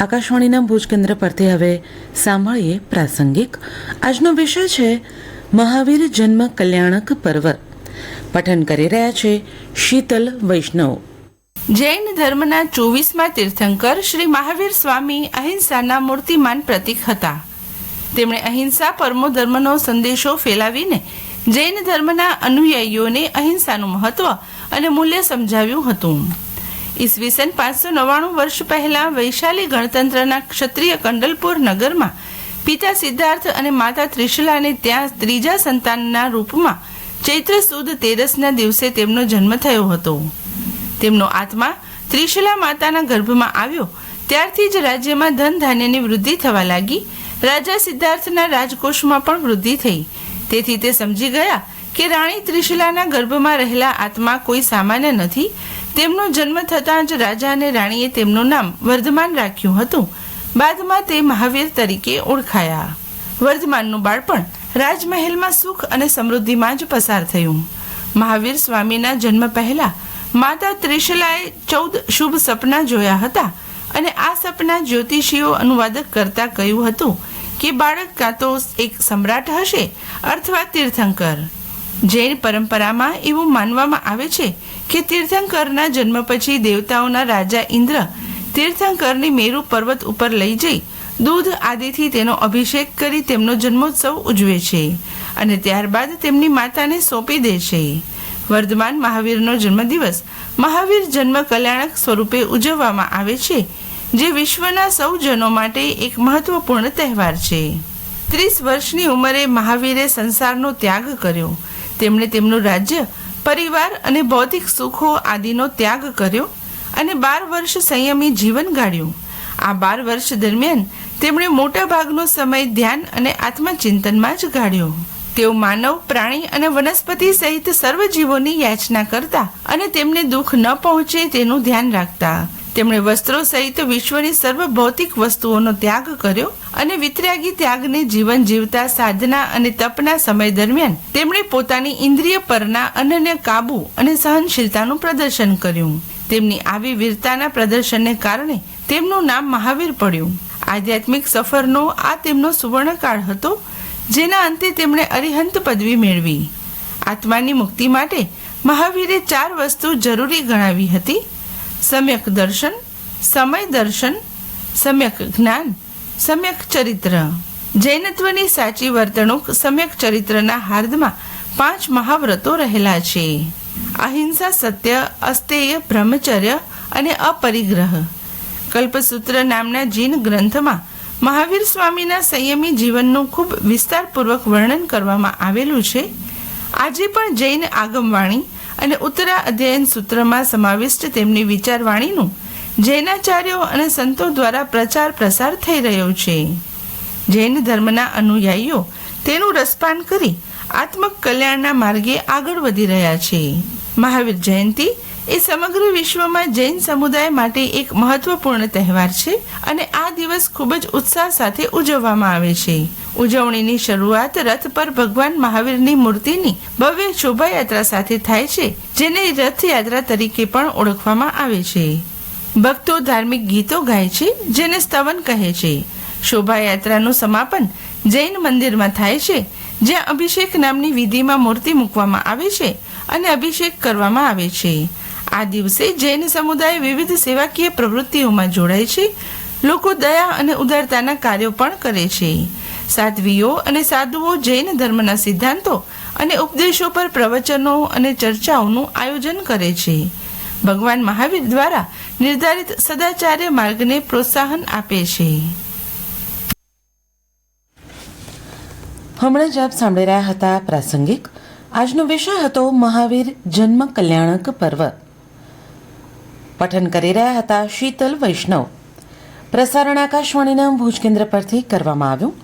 આકાશવાણીના ભુજ કેન્દ્ર પરથી હવે સાંભળીએ પ્રાસંગિક. આજનો વિષય છે, મહાવીર જન્મ કલ્યાણક પર્વ. પઠન કરી રહ્યા છે શીતલ વૈષ્ણવ. જૈન ધર્મના ચોવીસમાં તીર્થંકર શ્રી મહાવીર સ્વામી અહિંસાના મૂર્તિમાન પ્રતીક હતા. તેમણે અહિંસા પરમો ધર્મનો સંદેશો ફેલાવીને જૈન ધર્મના અનુયાયીઓને અહિંસાનું મહત્વ અને મૂલ્ય સમજાવ્યું હતું. ઈસવીસન પાંચસો નવ્વાણું વર્ષ પહેલા વૈશાલી ગણતંત્રના ક્ષત્રિય કંડલપુર નગરમાં પિતા સિદ્ધાર્થ અને માતા ત્રિશુલાને ત્યાં ત્રીજા સંતાનના રૂપમાં ચૈત્ર સુદ તેરસના દિવસે તેમનો જન્મ થયો હતો. તેમનો આત્મા ત્રિશુલા માતાના ગર્ભમાં આવ્યો, ત્યારથી જ રાજ્યમાં ધન ધાન્યની વૃદ્ધિ થવા લાગી. રાજા સિદ્ધાર્થના રાજકોષમાં પણ વૃદ્ધિ થઈ. તેથી તે સમજી ગયા કે રાણી ત્રિશિલાના ગર્ભમાં રહેલા આત્મા કોઈ સામાન્ય નથી? તેમનો જન્મ થતાં જ રાજા અને રાણીએ તેમનું નામ વર્ધમાન રાખ્યું હતું. બાદમાં તે મહાવીર તરીકે ઓળખાયા. વર્ધમાનનું બાળપણ રાજમહેલમાં સુખ અને સમૃદ્ધિમાં જ પસાર થયું. મહાવીર સ્વામીના જન્મ પહેલા માતા ત્રિશલાએ ચૌદ શુભ સપના જોયા હતા અને આ સપના જ્યોતિષીઓ અનુવાદક કરતા કહ્યું હતું કે, બાળક કાં તો એક સમ્રાટ હશે? અથવા તીર્થંકર. જૈન પરંપરામાં એવું માનવામાં આવે છે કે તીર્થંકરના જન્મ પછી દેવતાઓના રાજા ઇન્દ્ર તીર્થંકરની મેરુ પર્વત ઉપર લઈ જઈ દૂધ આદિથી તેનો અભિષેક કરી તેમનો જન્મોત્સવ ઉજવે છે અને ત્યારબાદ તેમની માતાને સોંપી દે છે. વર્ધમાન મહાવીરનો જન્મદિવસ મહાવીર જન્મ કલ્યાણક સ્વરૂપે ઉજવવામાં આવે છે, જે વિશ્વના સૌ જનો માટે એક મહત્વપૂર્ણ તહેવાર છે. ત્રીસ વર્ષની ઉંમરે મહાવીરે સંસારનો ત્યાગ કર્યો તેમણે તેમનું રાજ્ય, પરિવાર અને ભૌતિક સુખો આદિનો ત્યાગ કર્યો અને બાર વર્ષ સંયમી જીવન ગાળ્યું. આ બાર વર્ષ દરમિયાન તેમણે મોટા ભાગનો સમય ધ્યાન અને આત્મચિંતનમાં જ ગાળ્યો. તેઓ માનવ, પ્રાણી અને વનસ્પતિ સહિત સર્વ જીવોની યાચના કરતા અને તેમને દુઃખ ન પહોંચે તેનું ધ્યાન રાખતા. તેમણે વસ્ત્રો સહિત વિશ્વની સર્વ ભૌતિક વસ્તુઓનો ત્યાગ કર્યો અને વિતરાગી ત્યાગને જીવન જીવતા સાધના અને તપના સમય દરમિયાન તેમણે પોતાની ઇન્દ્રિય પરના અનન્ય કાબુ અને સહનશીલતાનું પ્રદર્શન કર્યું. તેમની આવી વીરતાના પ્રદર્શનને કારણે તેમનું નામ મહાવીર પડ્યું. આધ્યાત્મિક સફરનો આ તેમનો સુવર્ણકાળ હતો, જેના અંતે તેમણે અરિહંત પદવી મેળવી. આત્માની મુક્તિ માટે મહાવીરે ચાર વસ્તુ જરૂરી ગણાવી હતી. સમ્યક દર્શન સમય દર્શન સમ્યક જ્ઞાન સમ્યક ચરિત્ર જૈનત્વની સાચી વર્તણૂક સમ્યક ચરિત્રના હાર્દમાં પાંચ મહાવ્રતો રહેલા છે અહિંસા સત્ય અસ્તેય બ્રહ્મચર્ય અને અપરિગ્રહ કલ્પસૂત્ર નામના જીન ગ્રંથમાં મહાવીર સ્વામીના સંયમી જીવનનું ખૂબ વિસ્તારપૂર્વક વર્ણન કરવામાં આવેલું છે। આજે પણ જૈન આગમવાણી અને ઉત્તરા અધ્યયન સૂત્રમાં સમાવિષ્ટ તેમની વિચારવાણીનું. જૈનાચાર્યો અને સંતો દ્વારા પ્રચાર પ્રસાર થઈ રહ્યો છે. જૈન ધર્મના અનુયાયીઓ તેનું રસપાન કરી આત્મક કલ્યાણના માર્ગે આગળ વધી રહ્યા છે. મહાવીર જયંતિ એ સમગ્ર વિશ્વમાં જૈન સમુદાય માટે એક મહત્વપૂર્ણ તહેવાર છે અને આ દિવસ ખૂબ જ ઉત્સાહ સાથે ઉજવવામાં આવે છે. ઉજવણીની શરૂઆત રથ પર ભગવાન મહાવીરની મૂર્તિની ભવ્ય શોભાયાત્રા સાથે થાય છે, જેને રથયાત્રા તરીકે પણ ઓળખવામાં આવે છે. ભક્તો ધાર્મિક ગીતો ગાય છે, જેને સ્તવન કહે છે. શોભાયાત્રાનું સમાપન જૈન મંદિરમાં થાય છે, જ્યાં અભિષેક નામની વિધિમાં મૂર્તિ મૂકવામાં આવે છે અને અભિષેક કરવામાં આવે છે. આ દિવસે જૈન સમુદાય વિવિધ સેવાકીય પ્રવૃત્તિઓમાં જોડાય છે. લોકો દયા અને ઉદારતાના કાર્યો પણ કરે છે. સાધ્વીઓ અને સાધુઓ જૈન ધર્મના સિદ્ધાંતો અને ઉપદેશો પર પ્રવચનો અને ચર્ચાઓનું આયોજન કરે છે. ભગવાન મહાવીર દ્વારા નિર્ધારિત સદાચાર્ય માર્ગને પ્રોત્સાહન આપે છે. હમણાં જ આપ સાંભળી રહ્યા હતા પ્રાસંગિક. આજનો વિષય હતો મહાવીર જન્મ કલ્યાણક પર્વ. પઠન કરી રહ્યા હતા શીતલ વૈષ્ણવ. પ્રસારણ આકાશવાણીના ભુજ કેન્દ્ર પરથી કરવામાં આવ્યું.